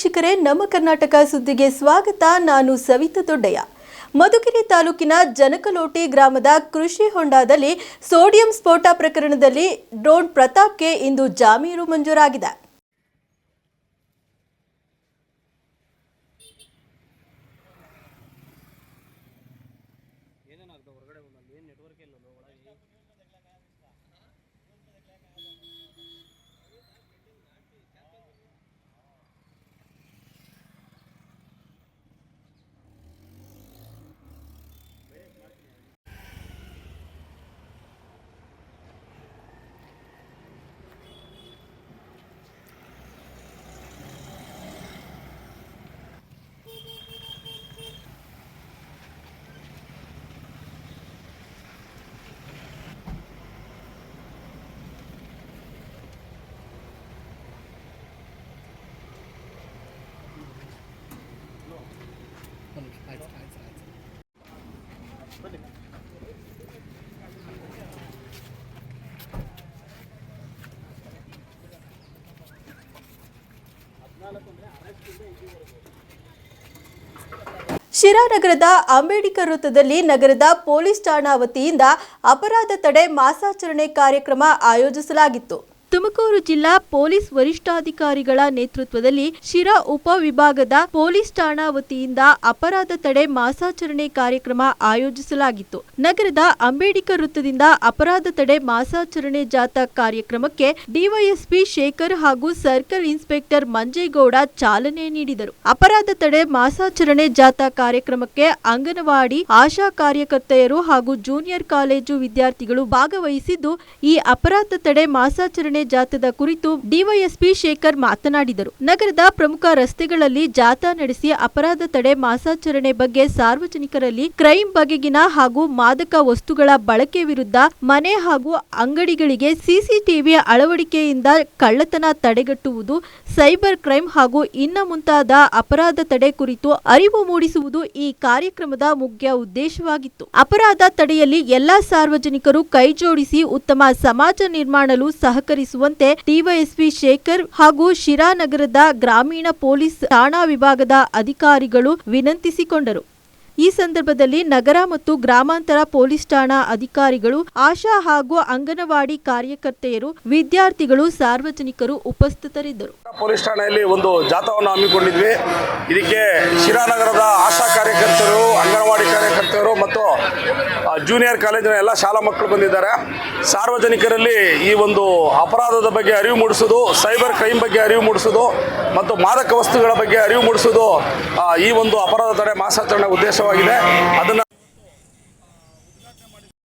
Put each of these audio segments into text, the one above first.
ವೀಕ್ಷಕರೇ, ನಮ್ಮ ಕರ್ನಾಟಕ ಸುದ್ದಿಗೆ ಸ್ವಾಗತ. ನಾನು ಸವಿತಾ ದೊಡ್ಡಯ್ಯ. ಮಧುಗಿರಿ ತಾಲೂಕಿನ ಜನಕಲೋಟಿ ಗ್ರಾಮದ ಕೃಷಿ ಹೊಂಡದಲ್ಲಿ ಸೋಡಿಯಂ ಸ್ಫೋಟ ಪ್ರಕರಣದಲ್ಲಿ ಡ್ರೋನ್ ಪ್ರತಾಪ್ಗೆ ಇಂದು ಜಾಮೀನು ಮಂಜೂರಾಗಿದೆ. ಶಿರಾನಗರದ ಅಂಬೇಡ್ಕರ್ ವೃತ್ತದಲ್ಲಿ ನಗರದ ಪೊಲೀಸ್ ಠಾಣಾ ವತಿಯಿಂದ ಅಪರಾಧ ತಡೆ ಮಾಸಾಚರಣೆ ಕಾರ್ಯಕ್ರಮ ಆಯೋಜಿಸಲಾಗಿತ್ತು. ತುಮಕೂರು ಜಿಲ್ಲಾ ಪೊಲೀಸ್ ವರಿಷ್ಠಾಧಿಕಾರಿಗಳ ನೇತೃತ್ವದಲ್ಲಿ ಶಿರಾ ಉಪವಿಭಾಗದ ಪೊಲೀಸ್ ಠಾಣಾ ವತಿಯಿಂದ ಅಪರಾಧ ತಡೆ ಮಾಸಾಚರಣೆ ಕಾರ್ಯಕ್ರಮ ಆಯೋಜಿಸಲಾಗಿತ್ತು. ನಗರದ ಅಂಬೇಡ್ಕರ್ ವೃತ್ತದಿಂದ ಅಪರಾಧ ತಡೆ ಮಾಸಾಚರಣೆ ಜಾಥಾ ಕಾರ್ಯಕ್ರಮಕ್ಕೆ ಡಿವೈಎಸ್ಪಿ ಶೇಖರ್ ಹಾಗೂ ಸರ್ಕಲ್ ಇನ್ಸ್ಪೆಕ್ಟರ್ ಮಂಜೇಗೌಡ ಚಾಲನೆ ನೀಡಿದರು. ಅಪರಾಧ ತಡೆ ಮಾಸಾಚರಣೆ ಜಾಥಾ ಕಾರ್ಯಕ್ರಮಕ್ಕೆ ಅಂಗನವಾಡಿ ಆಶಾ ಕಾರ್ಯಕರ್ತೆಯರು ಹಾಗೂ ಜೂನಿಯರ್ ಕಾಲೇಜು ವಿದ್ಯಾರ್ಥಿಗಳು ಭಾಗವಹಿಸಿದ್ದು, ಈ ಅಪರಾಧ ತಡೆ ಮಾಸಾಚರಣೆ ಜಾಥಾದ ಕುರಿತು ಡಿವೈಎಸ್ಪಿ ಶೇಖರ್ ಮಾತನಾಡಿದರು. ನಗರದ ಪ್ರಮುಖ ರಸ್ತೆಗಳಲ್ಲಿ ಜಾಥಾ ನಡೆಸಿ ಅಪರಾಧ ತಡೆ ಮಾಸಾಚರಣೆ ಬಗ್ಗೆ ಸಾರ್ವಜನಿಕರಲ್ಲಿ ಕ್ರೈಂ ಬಗೆಗಿನ ಹಾಗೂ ಮಾದಕ ವಸ್ತುಗಳ ಬಳಕೆ ವಿರುದ್ಧ ಮನೆ ಹಾಗೂ ಅಂಗಡಿಗಳಿಗೆ ಸಿಸಿಟಿವಿ ಅಳವಡಿಕೆಯಿಂದ ಕಳ್ಳತನ ತಡೆಗಟ್ಟುವುದು, ಸೈಬರ್ ಕ್ರೈಂ ಹಾಗೂ ಇನ್ನ ಮುಂತಾದ ಅಪರಾಧ ತಡೆ ಕುರಿತು ಅರಿವು ಮೂಡಿಸುವುದು ಈ ಕಾರ್ಯಕ್ರಮದ ಮುಖ್ಯ ಉದ್ದೇಶವಾಗಿತ್ತು. ಅಪರಾಧ ತಡೆಯಲ್ಲಿ ಎಲ್ಲಾ ಸಾರ್ವಜನಿಕರು ಕೈಜೋಡಿಸಿ ಉತ್ತಮ ಸಮಾಜ ನಿರ್ಮಾಣಲು ಸಹಕರಿಸುವಂತೆ ಡಿವೈಎಸ್ಪಿ ಶೇಖರ್ ಹಾಗೂ ಶಿರಾನಗರದ ಗ್ರಾಮೀಣ ಪೊಲೀಸ್ ಠಾಣಾ ವಿಭಾಗದ ಅಧಿಕಾರಿಗಳು ವಿನಂತಿಸಿಕೊಂಡರು. ಈ ಸಂದರ್ಭದಲ್ಲಿ ನಗರ ಮತ್ತು ಗ್ರಾಮಾಂತರ ಪೊಲೀಸ್ ಠಾಣಾ ಅಧಿಕಾರಿಗಳು, ಆಶಾ ಹಾಗೂ ಅಂಗನವಾಡಿ ಕಾರ್ಯಕರ್ತೆಯರು, ವಿದ್ಯಾರ್ಥಿಗಳು, ಸಾರ್ವಜನಿಕರು ಉಪಸ್ಥಿತರಿದ್ದರು. ಪೊಲೀಸ್ ಠಾಣೆಯಲ್ಲಿ ಒಂದು ಜಾಥಾವನ್ನು ಹಮ್ಮಿಕೊಂಡಿದ್ವಿ. ಇದಕ್ಕೆ ಶಿರಾನಗರದ ಆಶಾ ಕಾರ್ಯಕರ್ತರು, ಅಂಗನವಾಡಿ ಕಾರ್ಯಕರ್ತರು ಮತ್ತು ಜೂನಿಯರ್ ಕಾಲೇಜಿನ ಎಲ್ಲ ಶಾಲಾ ಮಕ್ಕಳು ಬಂದಿದ್ದಾರೆ. ಸಾರ್ವಜನಿಕರಲ್ಲಿ ಈ ಒಂದು ಅಪರಾಧದ ಬಗ್ಗೆ ಅರಿವು ಮೂಡಿಸೋದು ಸೈಬರ್ ಕ್ರೈಮ್ ಬಗ್ಗೆ ಅರಿವು ಮೂಡಿಸೋದು ಮತ್ತು ಮಾದಕ ವಸ್ತುಗಳ ಬಗ್ಗೆ ಅರಿವು ಮೂಡಿಸೋದು ಈ ಒಂದು ಅಪರಾಧ ತಡೆ ಮಾಸಾಚರಣೆ ಉದ್ದೇಶವಾಗಿದೆ ಅದನ್ನು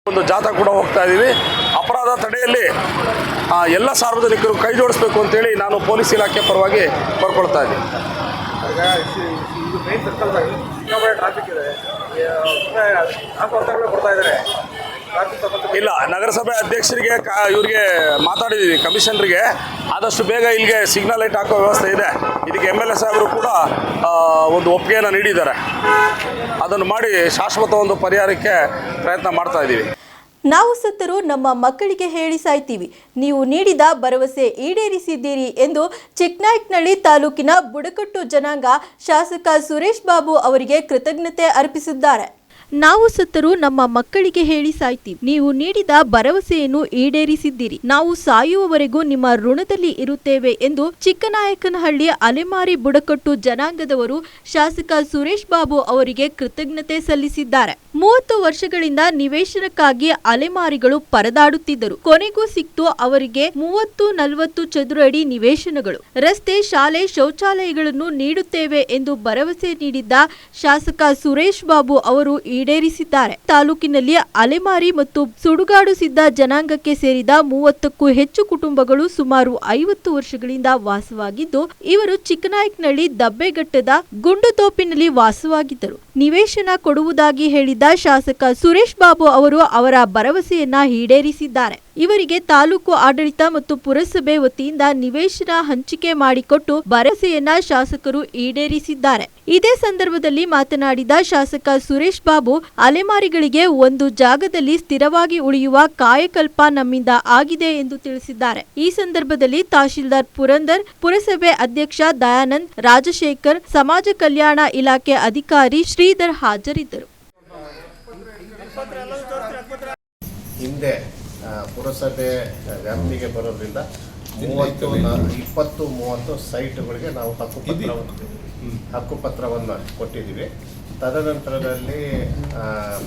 ಒಂದು ಜಾಥಾ ಕೂಡ ಹೋಗ್ತಾ ಇದ್ದೀವಿ ಅಪರಾಧ ತಡೆಯಲ್ಲಿ ಎಲ್ಲ ಸಾರ್ವಜನಿಕರು ಕೈ ಜೋಡಿಸ್ಬೇಕು ಅಂತೇಳಿ ನಾನು ಪೊಲೀಸ್ ಇಲಾಖೆ ಪರವಾಗಿ ಬರ್ಕೊಳ್ತಾ ಇದ್ದೀನಿ. ಇಲ್ಲ ನಗರಸಭೆ ಅಧ್ಯಕ್ಷರಿಗೆ ಇವರಿಗೆ ಮಾತಾಡಿದ್ದೀವಿ ಕಮಿಷನರಿಗೆ. ಆದಷ್ಟು ಬೇಗ ಇಲ್ಲಿಗೆ ಸಿಗ್ನಲ್ ಲೈಟ್ ಹಾಕೋ ವ್ಯವಸ್ಥೆ ಇದೆ. ಇದಕ್ಕೆ ಎಂ ಎಲ್ ಎ ಸಾಹೇಬರು ಕೂಡ ಒಂದು ಒಪ್ಪಿಗೆಯನ್ನು ನೀಡಿದ್ದಾರೆ. ಅದನ್ನು ಮಾಡಿ ಶಾಶ್ವತ ಒಂದು ಪರಿಹಾರಕ್ಕೆ ಪ್ರಯತ್ನ ಮಾಡ್ತಾ ಇದ್ದೀವಿ. ನಾವು ಸತ್ತರು ನಮ್ಮ ಮಕ್ಕಳಿಗೆ ಹೇಳಿ ಸಾಯ್ತೀವಿ. ನೀವು ನೀಡಿದ ಭರವಸೆ ಈಡೇರಿಸಿದ್ದೀರಿ ಎಂದು ಚಿಕ್ಕನಾಯ್ಕನಹಳ್ಳಿ ತಾಲೂಕಿನ ಬುಡಕಟ್ಟು ಜನಾಂಗ ಶಾಸಕ ಸುರೇಶ್ ಬಾಬು ಅವರಿಗೆ ಕೃತಜ್ಞತೆ ಅರ್ಪಿಸಿದ್ದಾರೆ. ನಾವು ಸತ್ತರೂ ನಮ್ಮ ಮಕ್ಕಳಿಗೆ ಹೇಳಿ ಸಾಯ್ತೀವಿ. ನೀವು ನೀಡಿದ ಭರವಸೆಯನ್ನು ಈಡೇರಿಸಿದ್ದೀರಿ. ನಾವು ಸಾಯುವವರೆಗೂ ನಿಮ್ಮ ಋಣದಲ್ಲಿ ಇರುತ್ತೇವೆ ಎಂದು ಚಿಕ್ಕನಾಯಕನಹಳ್ಳಿ ಅಲೆಮಾರಿ ಬುಡಕಟ್ಟು ಜನಾಂಗದವರು ಶಾಸಕ ಸುರೇಶ್ ಬಾಬು ಅವರಿಗೆ ಕೃತಜ್ಞತೆ ಸಲ್ಲಿಸಿದ್ದಾರೆ. ಮೂವತ್ತು ವರ್ಷಗಳಿಂದ ನಿವೇಶನಕ್ಕಾಗಿ ಅಲೆಮಾರಿಗಳು ಪರದಾಡುತ್ತಿದ್ದರು. ಕೊನೆಗೂ ಸಿಕ್ತು ಅವರಿಗೆ ಮೂವತ್ತು ನಲವತ್ತು ಚದುರ ಅಡಿ ನಿವೇಶನಗಳು. ರಸ್ತೆ, ಶಾಲೆ, ಶೌಚಾಲಯಗಳನ್ನು ನೀಡುತ್ತೇವೆ ಎಂದು ಭರವಸೆ ನೀಡಿದ್ದ ಶಾಸಕ ಸುರೇಶ್ ಬಾಬು ಅವರು ಈಡೇರಿಸಿದ್ದಾರೆ. ತಾಲೂಕಿನಲ್ಲಿ ಅಲೆಮಾರಿ ಮತ್ತು ಸುಡುಗಾಡು ಸಿದ್ಧ ಜನಾಂಗಕ್ಕೆ ಸೇರಿದ ಮೂವತ್ತಕ್ಕೂ ಹೆಚ್ಚು ಕುಟುಂಬಗಳು ಸುಮಾರು ಐವತ್ತು ವರ್ಷಗಳಿಂದ ವಾಸವಾಗಿದ್ದು, ಇವರು ಚಿಕ್ಕನಾಯಕನಹಳ್ಳಿ ದಬ್ಬೆಘಟ್ಟದ ಗುಂಡುತೋಪಿನಲ್ಲಿ ವಾಸವಾಗಿದ್ದರು. ನಿವೇಶನ ಕೊಡುವುದಾಗಿ ಹೇಳಿದ್ದ ಶಾಸಕ ಸುರೇಶ್ ಬಾಬು ಅವರು ಅವರ ಭರವಸೆಯನ್ನ ಈಡೇರಿಸಿದ್ದಾರೆ. ಇವರಿಗೆ ತಾಲೂಕು ಆಡಳಿತ ಮತ್ತು ಪುರಸಭೆ ವತಿಯಿಂದ ನಿವೇಶನ ಹಂಚಿಕೆ ಮಾಡಿಕೊಟ್ಟು ಭರವಸೆಯನ್ನ ಶಾಸಕರು ಈಡೇರಿಸಿದ್ದಾರೆ. ಇದೇ ಸಂದರ್ಭದಲ್ಲಿ ಮಾತನಾಡಿದ ಶಾಸಕ ಸುರೇಶ್ ಬಾಬು, ಅಲೆಮಾರಿಗಳಿಗೆ ಒಂದು ಜಾಗದಲ್ಲಿ ಸ್ಥಿರವಾಗಿ ಉಳಿಯುವ ಕಾಯಕಲ್ಪ ನಮ್ಮಿಂದ ಆಗಿದೆ ಎಂದು ತಿಳಿಸಿದ್ದಾರೆ. ಈ ಸಂದರ್ಭದಲ್ಲಿ ತಹಶೀಲ್ದಾರ್ ಪುರಂದರ್, ಪುರಸಭೆ ಅಧ್ಯಕ್ಷ ದಯಾನಂದ್, ರಾಜಶೇಖರ್, ಸಮಾಜ ಕಲ್ಯಾಣ ಇಲಾಖೆ ಅಧಿಕಾರಿ ಶ್ರೀಧರ್ ಹಾಜರಿದ್ದರು. ಹಿಂದೆ ಪುರಸಭೆ ವ್ಯಾಪ್ತಿಗೆ ಬರೋದ್ರಿಂದ ಮೂವತ್ತು ಇಪ್ಪತ್ತು ಮೂವತ್ತು ಸೈಟ್ಗಳಿಗೆ ನಾವು ಹಕ್ಕುಪತ್ರ ಹಕ್ಕುಪತ್ರವನ್ನು ಕೊಟ್ಟಿದ್ದೀವಿ. ತದನಂತರದಲ್ಲಿ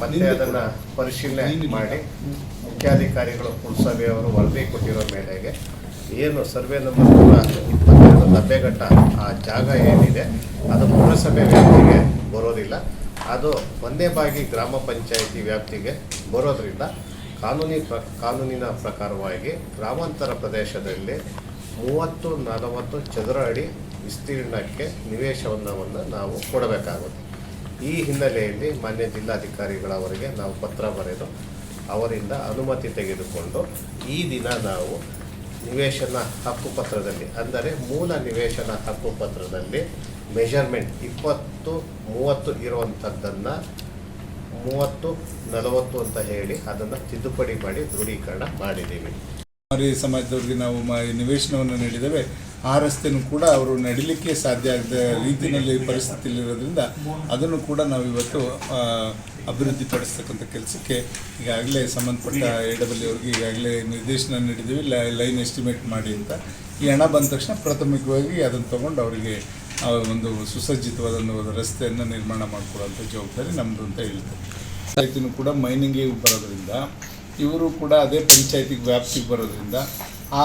ಮತ್ತೆ ಅದನ್ನು ಪರಿಶೀಲನೆ ಮಾಡಿ ಮುಖ್ಯಾಧಿಕಾರಿಗಳು ಪುರಸಭೆಯವರು ವರದಿ ಕೊಟ್ಟಿರೋ ಮೇಲೆಗೆ ಏನು ಸರ್ವೆ ನಂಬರ್ ನೂರ ಇಪ್ಪತ್ತೆರಡು ಲಭ್ಯಘಟ್ಟ ಆ ಜಾಗ ಏನಿದೆ ಅದು ಪುರಸಭೆ ವ್ಯಾಪ್ತಿಗೆ ಬರೋದಿಲ್ಲ. ಅದು ಒಂದೇ ಬಾಗಿ ಗ್ರಾಮ ಪಂಚಾಯಿತಿ ವ್ಯಾಪ್ತಿಗೆ ಬರೋದ್ರಿಂದ ಕಾನೂನಿ ಪ್ರ, ಕಾನೂನಿನ ಪ್ರಕಾರವಾಗಿ ಗ್ರಾಮಾಂತರ ಪ್ರದೇಶದಲ್ಲಿ ಮೂವತ್ತು ನಲವತ್ತು ಚದರ ಅಡಿ ವಿಸ್ತೀರ್ಣಕ್ಕೆ ನಿವೇಶನವನ್ನು ನಾವು ಕೊಡಬೇಕಾಗುತ್ತೆ. ಈ ಹಿನ್ನೆಲೆಯಲ್ಲಿ ಮಾನ್ಯ ಜಿಲ್ಲಾಧಿಕಾರಿಗಳವರಿಗೆ ನಾವು ಪತ್ರ ಬರೆದು ಅವರಿಂದ ಅನುಮತಿ ತೆಗೆದುಕೊಂಡು ಈ ದಿನ ನಾವು ನಿವೇಶನ ಹಕ್ಕುಪತ್ರದಲ್ಲಿ ಅಂದರೆ ಮೂಲ ನಿವೇಶನ ಹಕ್ಕುಪತ್ರದಲ್ಲಿ ಮೆಷರ್ಮೆಂಟ್ ಇಪ್ಪತ್ತು ಮೂವತ್ತು ಇರುವಂಥದ್ದನ್ನು ಮೂವತ್ತು, ನಲವತ್ತು ಅಂತ ಹೇಳಿ ಅದನ್ನು ತಿದ್ದುಪಡಿ ಮಾಡಿ ದೃಢೀಕರಣ ಮಾಡಿದ್ದೀವಿ. ಮಾರಿ ಸಮಾಜದವ್ರಿಗೆ ನಾವು ನಿವೇಶನವನ್ನು ನೀಡಿದ್ದೇವೆ. ಆ ರಸ್ತೆಯನ್ನು ಕೂಡ ಅವರು ನಡಿಲಿಕ್ಕೆ ಸಾಧ್ಯ ಆಗದ ರೀತಿಯಲ್ಲಿ ಪರಿಸ್ಥಿತಿಯಲ್ಲಿರೋದ್ರಿಂದ ಅದನ್ನು ಕೂಡ ನಾವು ಇವತ್ತು ಅಭಿವೃದ್ಧಿಪಡಿಸ್ತಕ್ಕಂಥ ಕೆಲಸಕ್ಕೆ ಈಗಾಗಲೇ ಸಂಬಂಧಪಟ್ಟ ಎ ಡಬ್ಲ್ಯೂ ಅವ್ರಿಗೆ ಈಗಾಗಲೇ ನಿರ್ದೇಶನ ನೀಡಿದ್ದೀವಿ. ಲೈನ್ ಎಸ್ಟಿಮೇಟ್ ಮಾಡಿ ಅಂತ. ಈ ಹಣ ಬಂದ ತಕ್ಷಣ ಪ್ರಾಥಮಿಕವಾಗಿ ಅದನ್ನು ತಗೊಂಡು ಅವರಿಗೆ ಒಂದು ಸುಸಜ್ಜಿತವಾದ ರಸ್ತೆಯನ್ನು ನಿರ್ಮಾಣ ಮಾಡಿಕೊಡುವಂಥ ಜವಾಬ್ದಾರಿ ನಮ್ಮದು ಅಂತ ಹೇಳ್ತೇವೆ ಪಂಚಾಯತಿನೂ ಕೂಡ ಮೈನಿಂಗಿಗೆ ಬರೋದ್ರಿಂದ ಇವರು ಕೂಡ ಅದೇ ಪಂಚಾಯತಿಗೆ ವ್ಯಾಪ್ತಿಗೆ ಬರೋದ್ರಿಂದ ಆ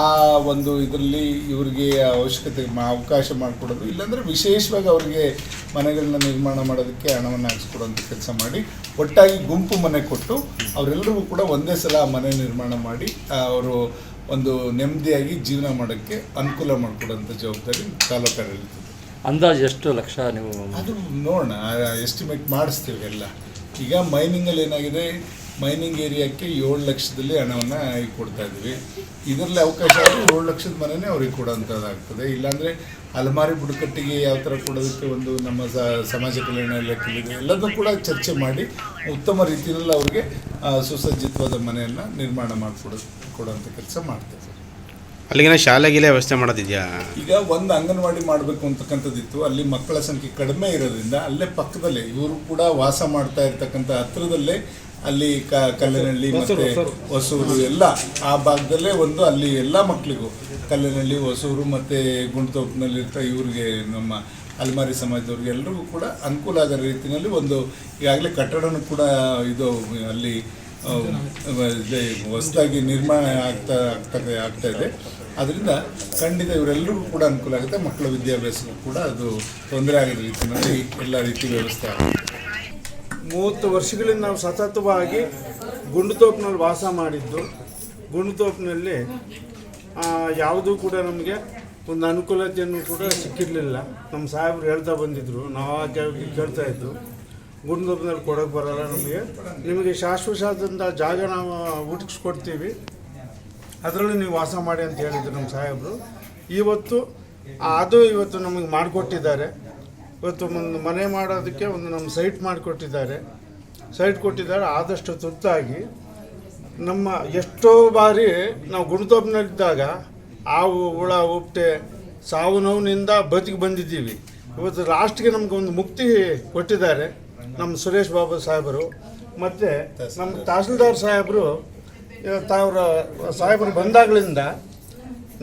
ಒಂದು ಇದರಲ್ಲಿ ಇವರಿಗೆ ಅವಶ್ಯಕತೆ ಅವಕಾಶ ಮಾಡಿಕೊಡೋದು ಇಲ್ಲಾಂದರೆ ವಿಶೇಷವಾಗಿ ಅವರಿಗೆ ಮನೆಗಳನ್ನ ನಿರ್ಮಾಣ ಮಾಡೋದಕ್ಕೆ ಹಣವನ್ನು ಹಾಕಿಸ್ಕೊಡುವಂಥ ಕೆಲಸ ಮಾಡಿ ಒಟ್ಟಾಗಿ ಗುಂಪು ಮನೆ ಕೊಟ್ಟು ಅವರೆಲ್ಲರಿಗೂ ಕೂಡ ಒಂದೇ ಸಲ ಆ ಮನೆ ನಿರ್ಮಾಣ ಮಾಡಿ ಅವರು ಒಂದು ನೆಮ್ಮದಿಯಾಗಿ ಜೀವನ ಮಾಡೋಕ್ಕೆ ಅನುಕೂಲ ಮಾಡಿಕೊಡೋಂಥ ಜವಾಬ್ದಾರಿ ತಾಲೂಕಾಡಳಿತದ್ದು ಅಂದಾಜು ಎಷ್ಟು ಲಕ್ಷ ನೀವು ಅದು ನೋಡೋಣ ಎಸ್ಟಿಮೇಟ್ ಮಾಡಿಸ್ತೀವಿ ಎಲ್ಲ. ಈಗ ಮೈನಿಂಗಲ್ಲಿ ಏನಾಗಿದೆ? ಮೈನಿಂಗ್ ಏರಿಯಾಕ್ಕೆ ಏಳು ಲಕ್ಷದಲ್ಲಿ ಹಣವನ್ನು ಕೊಡ್ತಾ ಇದ್ದೀವಿ. ಇದರಲ್ಲಿ ಅವಕಾಶ ಆದರೆ ಏಳು ಲಕ್ಷದ ಮನೆಯೇ ಅವ್ರಿಗೆ ಕೊಡೋಂಥದ್ದಾಗ್ತದೆ. ಇಲ್ಲಾಂದರೆ ಅಲಮಾರಿ ಬುಡಕಟ್ಟಿಗೆ ಯಾವ ಥರ ಕೊಡೋದಕ್ಕೆ ಒಂದು ನಮ್ಮ ಸಮಾಜ ಕಲ್ಯಾಣ ಇಲಾಖೆಯಲ್ಲಿದೆ ಎಲ್ಲದನ್ನೂ ಕೂಡ ಚರ್ಚೆ ಮಾಡಿ ಉತ್ತಮ ರೀತಿಯಲ್ಲಿ ಅವ್ರಿಗೆ ಸುಸಜ್ಜಿತವಾದ ಮನೆಯನ್ನು ನಿರ್ಮಾಣ ಮಾಡಿಕೊಡೋ, ಕೊಡೋಂಥ ಕೆಲಸ ಮಾಡ್ತೇವೆ. ಅಲ್ಲಿಗಿನ ಶಾಲೆ ಗೀಲೆ ವ್ಯವಸ್ಥೆ ಮಾಡೋದಿದೆಯಾ? ಈಗ ಒಂದು ಅಂಗನವಾಡಿ ಮಾಡಬೇಕು ಅಂತಕ್ಕಂಥದ್ದಿತ್ತು. ಅಲ್ಲಿ ಮಕ್ಕಳ ಸಂಖ್ಯೆ ಕಡಿಮೆ ಇರೋದ್ರಿಂದ ಅಲ್ಲೇ ಪಕ್ಕದಲ್ಲೇ ಇವರು ಕೂಡ ವಾಸ ಮಾಡ್ತಾ ಇರ್ತಕ್ಕಂಥ ಹತ್ರದಲ್ಲೇ ಅಲ್ಲಿ ಕ ಕಲ್ಲನಹಳ್ಳಿ ಮತ್ತೆ ಹೊಸೂರು. ಎಲ್ಲ ಆ ಭಾಗದಲ್ಲೇ ಒಂದು ಅಲ್ಲಿ ಎಲ್ಲ ಮಕ್ಕಳಿಗೂ ಕಲ್ಲನಹಳ್ಳಿ ಹೊಸೂರು ಮತ್ತೆ ಗುಂಡ್ತೋಪ್ನಲ್ಲಿರ್ತ ಇವ್ರಿಗೆ ನಮ್ಮ ಅಲ್ಮಾರಿ ಸಮಾಜದವ್ರಿಗೆ ಎಲ್ಲರಿಗೂ ಕೂಡ ಅನುಕೂಲ ಆಗೋ ರೀತಿಯಲ್ಲಿ ಒಂದು ಈಗಾಗಲೇ ಕಟ್ಟಡನೂ ಕೂಡ ಇದು ಅಲ್ಲಿ ಹೊಸದಾಗಿ ನಿರ್ಮಾಣ ಆಗ್ತಾ ಆಗ್ತಾ ಆಗ್ತಾ ಇದೆ. ಅದರಿಂದ ಖಂಡಿತ ಇವರೆಲ್ಲರಿಗೂ ಕೂಡ ಅನುಕೂಲ ಆಗುತ್ತೆ, ಮಕ್ಕಳ ವಿದ್ಯಾಭ್ಯಾಸಕ್ಕೂ ಕೂಡ ಅದು ತೊಂದರೆ ಆಗಿದೆ ರೀತಿಯಲ್ಲಿ ಎಲ್ಲ ರೀತಿ ವ್ಯವಸ್ಥೆ ಮೂವತ್ತು ವರ್ಷಗಳಿಂದ ನಾವು ಸತತವಾಗಿ ಗುಂಡುತೋಪಿನಲ್ಲಿ ವಾಸ ಮಾಡಿದ್ದು, ಗುಂಡುತೋಪಿನಲ್ಲಿ ಯಾವುದೂ ಕೂಡ ನಮಗೆ ಒಂದು ಅನುಕೂಲತೆಯನ್ನು ಕೂಡ ಸಿಕ್ಕಿರಲಿಲ್ಲ. ನಮ್ಮ ಸಾಹೇಬರು ಹೇಳ್ತಾ ಬಂದಿದ್ದರು ನಾವು ಕೇಳ್ತಾ ಇದ್ದು, ಗುಂಡುತೋಪಿನಲ್ಲಿ ಕೊಡೋಕೆ ಬರೋಲ್ಲ ನಮಗೆ. ನಿಮಗೆ ಶಾಶ್ವತದಿಂದ ಜಾಗ ನಾವು ಹುಡುಕಿಸ್ಕೊಡ್ತೀವಿ. ಅದರಲ್ಲಿ ನೀವು ವಾಸ ಮಾಡಿ ಅಂತ ಹೇಳಿದ್ರು ನಮ್ಮ ಸಾಹೇಬರು. ಇವತ್ತು, ಅದು ಇವತ್ತು ನಮಗೆ ಮಾಡಿಕೊಟ್ಟಿದ್ದಾರೆ. ಇವತ್ತು ಒಂದು ಮನೆ ಮಾಡೋದಕ್ಕೆ ಒಂದು ನಮ್ಮ ಸೈಟ್ ಮಾಡಿಕೊಟ್ಟಿದ್ದಾರೆ. ಸೈಟ್ ಕೊಟ್ಟಿದ್ದಾರೆ, ಆದಷ್ಟು ತುತ್ತಾಗಿ ನಮ್ಮ ಎಷ್ಟೋ ಬಾರಿ ನಾವು ಗುಣದೊಬ್ಬನಲ್ಲಿದ್ದಾಗ ಹಾವು, ಹುಳ, ಉಪ್ಟೆ, ಸಾವು ನೋವಿನಿಂದ ಬದುಕಿ ಬಂದಿದ್ದೀವಿ. ಇವತ್ತು ಲಾಸ್ಟ್ಗೆ ನಮ್ಗೆ ಒಂದು ಮುಕ್ತಿ ಕೊಟ್ಟಿದ್ದಾರೆ ನಮ್ಮ ಸುರೇಶ್ ಬಾಬು ಸಾಹೇಬರು. ಮತ್ತು ನಮ್ಮ ತಹಸೀಲ್ದಾರ್ ಸಾಹೇಬರು ಅವರ ಸಾಹೇಬರು ಬಂದಾಗಲಿಂದ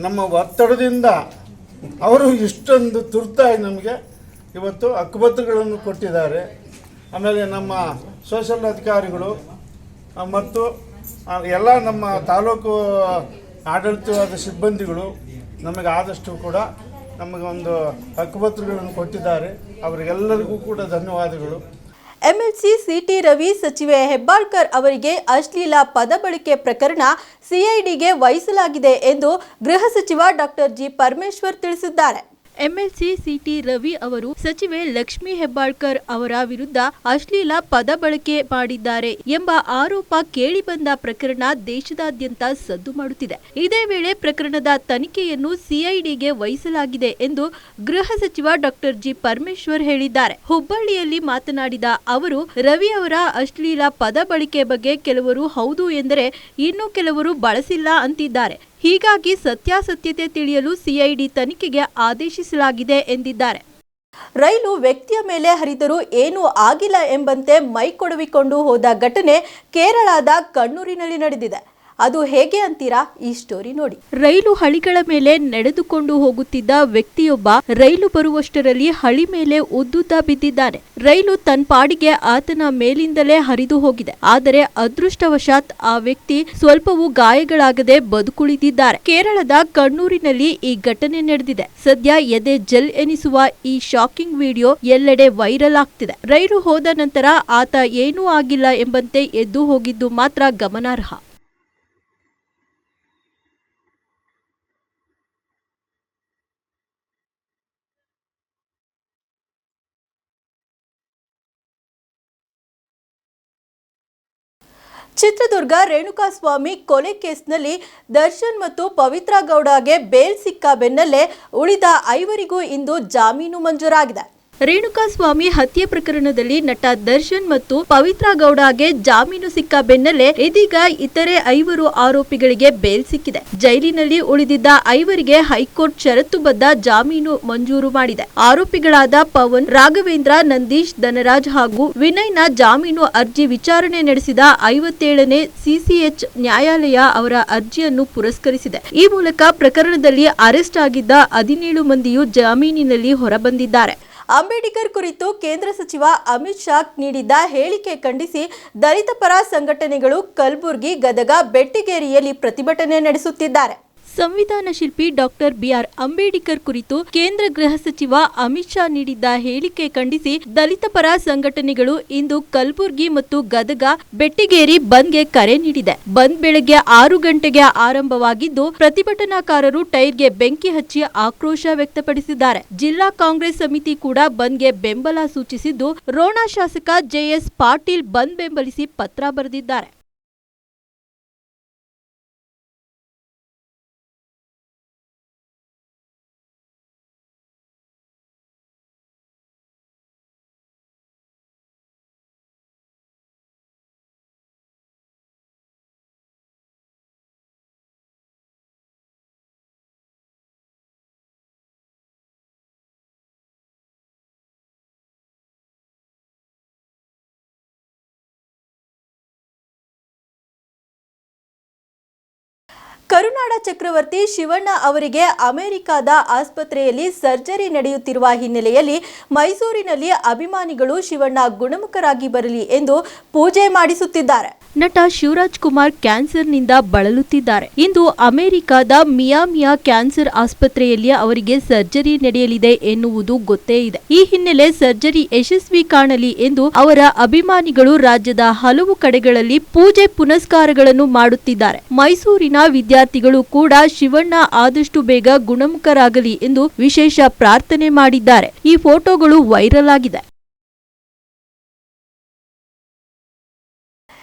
ನಮ್ಮ ಒತ್ತಡದಿಂದ ಅವರು ಇಷ್ಟೊಂದು ತುರ್ತಾಗಿ ನಮಗೆ ಇವತ್ತು ಹಕ್ಕುಬತ್ತುಗಳನ್ನು ಕೊಟ್ಟಿದ್ದಾರೆ. ಆಮೇಲೆ ನಮ್ಮ ಸೋಷಲ್ ಅಧಿಕಾರಿಗಳು ಮತ್ತು ಎಲ್ಲ ನಮ್ಮ ತಾಲೂಕು ಆಡಳಿತವಾದ ಸಿಬ್ಬಂದಿಗಳು ನಮಗೆ ಆದಷ್ಟು ಕೂಡ ನಮಗೆ ಒಂದು ಹಕ್ಕುಪತ್ರಗಳನ್ನು ಕೊಟ್ಟಿದ್ದಾರೆ. ಅವರಿಗೆಲ್ಲರಿಗೂ ಕೂಡ ಧನ್ಯವಾದಗಳು. ಎಂಎಲ್ಸಿ ಸಿಟಿ ರವಿ ಸಚಿವೆ ಹೆಬ್ಬಾಳ್ಕರ್ ಅವರಿಗೆ ಅಶ್ಲೀಲ ಪದ ಬಳಕೆ ಪ್ರಕರಣ ಸಿಐಡಿಗೆ ವಹಿಸಲಾಗಿದೆ ಎಂದು ಗೃಹ ಸಚಿವ ಡಾಕ್ಟರ್ ಜಿ ಪರಮೇಶ್ವರ್ ತಿಳಿಸಿದ್ದಾರೆ. ಎಂಎಲ್ಸಿ ಸಿಟಿ ರವಿ ಅವರು ಸಚಿವೆ ಲಕ್ಷ್ಮಿ ಹೆಬ್ಬಾಳ್ಕರ್ ಅವರ ವಿರುದ್ಧ ಅಶ್ಲೀಲ ಪದ ಬಳಕೆ ಮಾಡಿದ್ದಾರೆ ಎಂಬ ಆರೋಪ ಕೇಳಿಬಂದ ಪ್ರಕರಣ ದೇಶದಾದ್ಯಂತ ಸದ್ದು ಮಾಡುತ್ತಿದೆ. ಇದೇ ವೇಳೆ ಪ್ರಕರಣದ ತನಿಖೆಯನ್ನು ಸಿಐಡಿಗೆ ವಹಿಸಲಾಗಿದೆ ಎಂದು ಗೃಹ ಸಚಿವ ಡಾಕ್ಟರ್ ಜಿ ಪರಮೇಶ್ವರ್ ಹೇಳಿದ್ದಾರೆ. ಹುಬ್ಬಳ್ಳಿಯಲ್ಲಿ ಮಾತನಾಡಿದ ಅವರು, ರವಿ ಅವರ ಅಶ್ಲೀಲ ಪದ ಬಳಕೆ ಬಗ್ಗೆ ಕೆಲವರು ಹೌದು ಎಂದರೆ ಇನ್ನು ಕೆಲವರು ಬಳಸಿಲ್ಲ ಅಂತಿದ್ದಾರೆ. ಹೀಗಾಗಿ ಸತ್ಯಾಸತ್ಯತೆ ತಿಳಿಯಲು ಸಿಐಡಿ ತನಿಖೆಗೆ ಆದೇಶಿಸಲಾಗಿದೆ ಎಂದಿದ್ದಾರೆ. ರೈಲು ವ್ಯಕ್ತಿಯ ಮೇಲೆ ಹರಿದರೂ ಏನೂ ಆಗಿಲ್ಲ ಎಂಬಂತೆ ಮೈ ಕೊಡವಿಕೊಂಡು ಹೋದ ಘಟನೆ ಕೇರಳದ ಕಣ್ಣೂರಿನಲ್ಲಿ ನಡೆದಿದೆ. ಅದು ಹೇಗೆ ಅಂತೀರಾ ಈ ಸ್ಟೋರಿ ನೋಡಿ. ರೈಲು ಹಳಿಗಳ ಮೇಲೆ ನಡೆದುಕೊಂಡು ಹೋಗುತ್ತಿದ್ದ ವ್ಯಕ್ತಿಯೊಬ್ಬ ರೈಲು ಬರುವಷ್ಟರಲ್ಲಿ ಹಳಿ ಮೇಲೆ ಉದ್ದುದ್ದ ಬಿದ್ದಿದ್ದಾನೆ. ರೈಲು ತನ್ನ ಪಾಡಿಗೆ ಆತನ ಮೇಲಿಂದಲೇ ಹರಿದು ಹೋಗಿದೆ. ಆದರೆ ಅದೃಷ್ಟವಶಾತ್ ಆ ವ್ಯಕ್ತಿ ಸ್ವಲ್ಪವೂ ಗಾಯಗಳಾಗದೆ ಬದುಕುಳಿದಿದ್ದಾರೆ. ಕೇರಳದ ಕಣ್ಣೂರಿನಲ್ಲಿ ಈ ಘಟನೆ ನಡೆದಿದೆ. ಸದ್ಯ ಎದೆ ಜಲ್ ಎನಿಸುವ ಈ ಶಾಕಿಂಗ್ ವಿಡಿಯೋ ಎಲ್ಲೆಡೆ ವೈರಲ್ ಆಗ್ತಿದೆ. ರೈಲು ಹೋದ ನಂತರ ಆತ ಏನೂ ಆಗಿಲ್ಲ ಎಂಬಂತೆ ಎದ್ದು ಹೋಗಿದ್ದು ಮಾತ್ರ ಗಮನಾರ್ಹ. ಚಿತ್ರದುರ್ಗ ರೇಣುಕಾಸ್ವಾಮಿ ಕೊಲೆ ಕೇಸ್ನಲ್ಲಿ ದರ್ಶನ್ ಮತ್ತು ಪವಿತ್ರ ಗೌಡಗೆ ಬೇಲ್ ಸಿಕ್ಕ ಬೆನ್ನಲ್ಲೇ ಉಳಿದ ಐವರಿಗೂ ಇಂದು ಜಾಮೀನು ಮಂಜೂರಾಗಿದೆ. ರೇಣುಕಾಸ್ವಾಮಿ ಹತ್ಯೆ ಪ್ರಕರಣದಲ್ಲಿ ನಟ ದರ್ಶನ್ ಮತ್ತು ಪವಿತ್ರ ಗೌಡಗೆ ಜಾಮೀನು ಸಿಕ್ಕ ಬೆನ್ನಲ್ಲೇ ಇದೀಗ ಇತರೆ ಐವರು ಆರೋಪಿಗಳಿಗೆ ಬೇಲ್ ಸಿಕ್ಕಿದೆ. ಜೈಲಿನಲ್ಲಿ ಉಳಿದಿದ್ದ ಐವರಿಗೆ ಹೈಕೋರ್ಟ್ ಷರತ್ತುಬದ್ಧ ಜಾಮೀನು ಮಂಜೂರು ಮಾಡಿದೆ. ಆರೋಪಿಗಳಾದ ಪವನ್, ರಾಘವೇಂದ್ರ, ನಂದೀಶ್, ಧನರಾಜ್ ಹಾಗೂ ವಿನಯ್ನ ಜಾಮೀನು ಅರ್ಜಿ ವಿಚಾರಣೆ ನಡೆಸಿದ ಐವತ್ತೇಳನೇ ಸಿಸಿಎಚ್ ನ್ಯಾಯಾಲಯ ಅವರ ಅರ್ಜಿಯನ್ನು ಪುರಸ್ಕರಿಸಿದೆ. ಈ ಮೂಲಕ ಪ್ರಕರಣದಲ್ಲಿ ಅರೆಸ್ಟ್ ಆಗಿದ್ದ ಹದಿನೇಳು ಮಂದಿಯು ಜಾಮೀನಿನಲ್ಲಿ ಹೊರಬಂದಿದ್ದಾರೆ. ಅಂಬೇಡ್ಕರ್ ಕುರಿತು ಕೇಂದ್ರ ಸಚಿವ ಅಮಿತ್ ಶಾ ನೀಡಿದ್ದ ಹೇಳಿಕೆ ಖಂಡಿಸಿ ದಲಿತ ಪರ ಸಂಘಟನೆಗಳು ಕಲಬುರಗಿ ಗದಗ ಬೆಟ್ಟಿಗೇರಿಯಲ್ಲಿ ಪ್ರತಿಭಟನೆ ನಡೆಸುತ್ತಿದ್ದಾರೆ. ಸಂವಿಧಾನ ಶಿಲ್ಪಿ ಡಾಕ್ಟರ್ ಬಿಆರ್ ಅಂಬೇಡ್ಕರ್ ಕುರಿತು ಕೇಂದ್ರ ಗೃಹ ಸಚಿವ ಅಮಿತ್ ಶಾ ನೀಡಿದ್ದ ಹೇಳಿಕೆ ಖಂಡಿಸಿ ದಲಿತ ಪರ ಸಂಘಟನೆಗಳು ಇಂದು ಕಲಬುರಗಿ ಮತ್ತು ಗದಗ, ಬೆಟ್ಟಿಗೇರಿ ಬಂದ್ಗೆ ಕರೆ ನೀಡಿದೆ. ಬಂದ್ ಬೆಳಗ್ಗೆ ಆರು ಗಂಟೆಗೆ ಆರಂಭವಾಗಿದ್ದು, ಪ್ರತಿಭಟನಾಕಾರರು ಟೈರ್ಗೆ ಬೆಂಕಿ ಹಚ್ಚಿ ಆಕ್ರೋಶ ವ್ಯಕ್ತಪಡಿಸಿದ್ದಾರೆ. ಜಿಲ್ಲಾ ಕಾಂಗ್ರೆಸ್ ಸಮಿತಿ ಕೂಡ ಬಂದ್ಗೆ ಬೆಂಬಲ ಸೂಚಿಸಿದ್ದು, ರೋಣ ಶಾಸಕ ಜೆಎಸ್ ಪಾಟೀಲ್ ಬಂದ್ ಬೆಂಬಲಿಸಿ ಪತ್ರ ಬರೆದಿದ್ದಾರೆ. ಕರುನಾಡ ಚಕ್ರವರ್ತಿ ಶಿವಣ್ಣ ಅವರಿಗೆ ಅಮೆರಿಕದ ಆಸ್ಪತ್ರೆಯಲ್ಲಿ ಸರ್ಜರಿ ನಡೆಯುತ್ತಿರುವ ಹಿನ್ನೆಲೆಯಲ್ಲಿ ಮೈಸೂರಿನಲ್ಲಿ ಅಭಿಮಾನಿಗಳು ಶಿವಣ್ಣ ಗುಣಮುಖರಾಗಿ ಬರಲಿ ಎಂದು ಪೂಜೆ ಮಾಡಿಸುತ್ತಿದ್ದಾರೆ. ನಟ ಶಿವರಾಜ್ ಕುಮಾರ್ ಕ್ಯಾನ್ಸರ್ನಿಂದ ಬಳಲುತ್ತಿದ್ದಾರೆ. ಇಂದು ಅಮೆರಿಕದ ಮಿಯಾಮಿಯ ಕ್ಯಾನ್ಸರ್ ಆಸ್ಪತ್ರೆಯಲ್ಲಿ ಅವರಿಗೆ ಸರ್ಜರಿ ನಡೆಯಲಿದೆ ಎನ್ನುವುದು ಗೊತ್ತೇ ಇದೆ. ಈ ಹಿನ್ನೆಲೆ ಸರ್ಜರಿ ಯಶಸ್ವಿ ಕಾಣಲಿ ಎಂದು ಅವರ ಅಭಿಮಾನಿಗಳು ರಾಜ್ಯದ ಹಲವು ಕಡೆಗಳಲ್ಲಿ ಪೂಜೆ ಪುನಸ್ಕಾರಗಳನ್ನು ಮಾಡುತ್ತಿದ್ದಾರೆ. ಮೈಸೂರಿನ ವಿದ್ಯಾರ್ಥಿಗಳು ಕೂಡ ಶಿವಣ್ಣ ಆದಷ್ಟು ಬೇಗ ಗುಣಮುಖರಾಗಲಿ ಎಂದು ವಿಶೇಷ ಪ್ರಾರ್ಥನೆ ಮಾಡಿದ್ದಾರೆ. ಈ ಫೋಟೋಗಳು ವೈರಲ್ ಆಗಿದೆ.